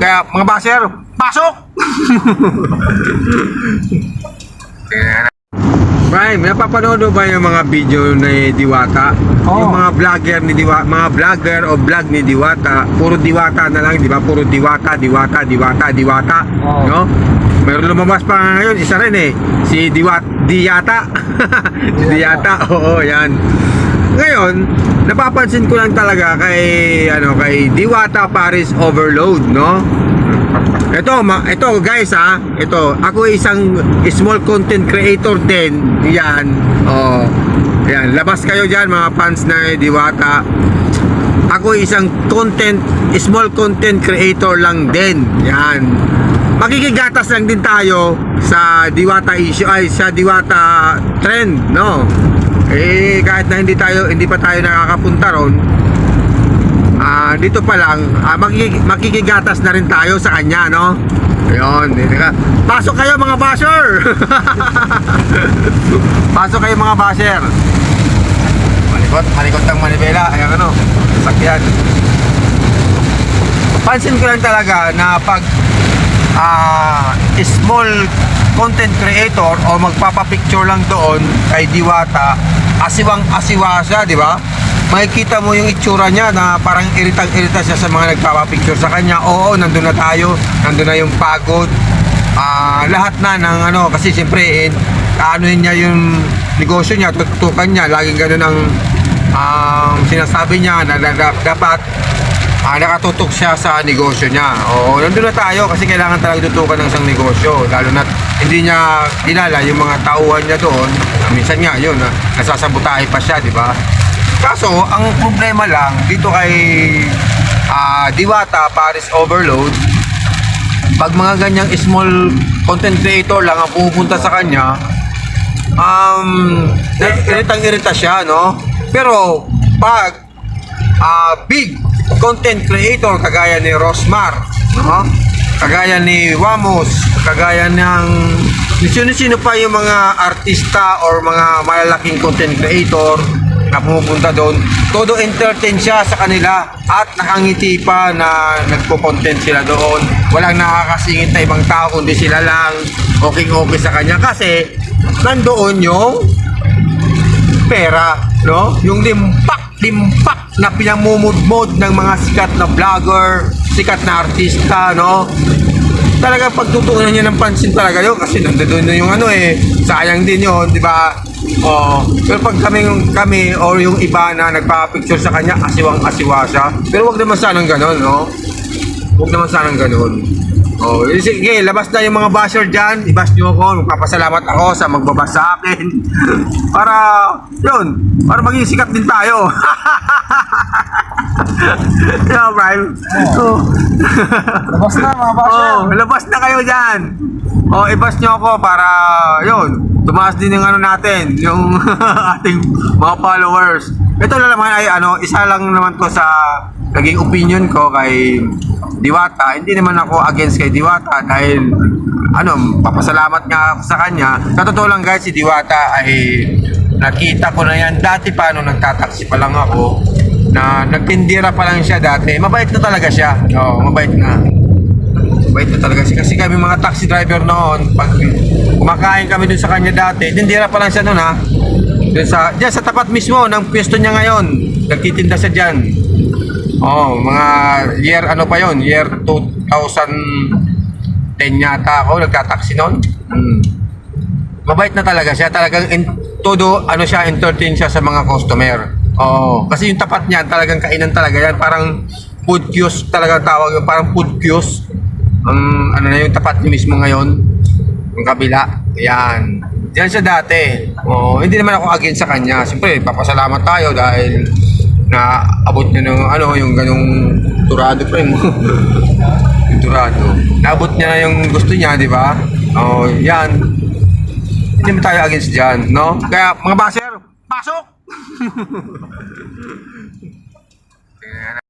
Kaya mga baser, pasok! Prime, napapanood ba yung mga video ni Diwata? Oo. Yung mga vlogger ni Diwata, mga vlogger o vlog ni Diwata, puro Diwata na lang, di ba? Puro Diwata, Diwata, Diwata, Diwata, Oo. no? Meron lumabas pa nga ngayon, isa rin eh, si Diwat, Diyata. Diyata, oo, yan. Ngayon, napapansin ko lang talaga kay ano kay Diwata Paris Overload, no? Ito, ma, ito guys ha, ito, ako isang small content creator din, yan, oh, yan, labas kayo dyan mga fans na Diwata, ako isang content, small content creator lang din, yan, makikigatas lang din tayo sa Diwata issue, ay sa Diwata trend, no, eh, kahit na hindi tayo, hindi pa tayo nakakapunta ron, Ah, dito pa lang, ah, makiki- makikigatas na rin tayo sa kanya, no? Ayun, dito ka. Pasok kayo mga basher! Pasok kayo mga basher! Malikot, malikot ang manibela. Ayan ano, sakyan. Pansin ko lang talaga na pag ah, small content creator o magpapapicture lang doon kay Diwata, asiwang asiwa siya, di ba? Makikita mo yung itsura niya na parang iritang-irita siya sa mga nagpapapicture sa kanya. Oo, nandun na tayo, nandun na yung pagod. Ah, lahat na ng ano, kasi siyempre, eh, ano niya yung negosyo niya, tutukan niya, laging ganun ang um, sinasabi niya na- dapat ah, nakatutok siya sa negosyo niya. Oo, nandun na tayo kasi kailangan talaga tutukan ng isang negosyo. Lalo na hindi niya kilala yung mga tauhan niya doon. Ah, minsan nga yun, ah, nasasabutahe pa siya, di ba? Kaso, ang problema lang dito kay ah, Diwata Paris Overload, pag mga ganyang small content creator lang ang pumupunta sa kanya, um, iritang-irita siya, no? Pero, pag ah, big content creator kagaya ni Rosmar, no? Kagaya ni Wamos, kagaya ng sino-sino pa yung mga artista or mga malalaking content creator na pumupunta doon, todo entertain siya sa kanila at nakangiti pa na nagpo-content sila doon. Walang nakakasingit na ibang tao kundi sila lang okay-okay sa kanya kasi nandoon yung pera, no? Yung limpak, limpak na pinamumudmod ng mga sikat na vlogger, sikat na artista, no? Talaga pagtutuunan niya ng pansin talaga yun kasi nandoon na yung ano eh, sayang din yun, di ba? Oh, pero pag kami, kami or yung iba na nagpa-picture sa kanya, asiwang asiwa siya. Pero wag naman sanang ganon, no? Huwag naman sanang ganun. Oh, eh, sige, labas na yung mga basher dyan. Ibas nyo ako. Magpapasalamat ako sa magbabas sa akin. para, yun, para maging sikat din tayo. yeah, Brian. Oh. Labas na mga basher. oh, labas na kayo dyan. Oh, ibas nyo ako para, yun, tumaas din yung ano natin, yung ating mga followers. Ito na naman ay ano, isa lang naman to sa naging opinion ko kay Diwata. Hindi naman ako against kay Diwata dahil ano, papasalamat nga ako sa kanya. Sa totoo lang guys, si Diwata ay nakita ko na yan dati pa nung nagtataksi pa lang ako na nagtindira pa lang siya dati. Mabait na talaga siya. Oo, mabait na. Mabait na talaga siya. Kasi kami mga taxi driver noon, pag kumakain kami dun sa kanya dati, tindira pa lang siya noon ha. Dun sa, dyan sa tapat mismo ng pwesto niya ngayon. Nagtitinda siya dyan. Oh, mga year ano pa yon Year 2010 yata ako nagtataksi noon. Hmm. Mabait na talaga siya. Talagang in, todo ano siya entertain siya sa mga customer. Oh, kasi yung tapat niya talagang kainan talaga yan. Parang food kiosk talaga ang tawag. Parang food kiosk. Ang ano na yung tapat niya mismo ngayon. Yung kabila. Yan. Diyan siya dati. Oh, hindi naman ako against sa kanya. Siyempre, papasalamat tayo dahil na abot niya ng ano, yung ganong turado mo. yung turado. Naabot niya na yung gusto niya, di ba? Oh, yan. Hindi naman tayo against dyan, no? Kaya, mga baser, pasok!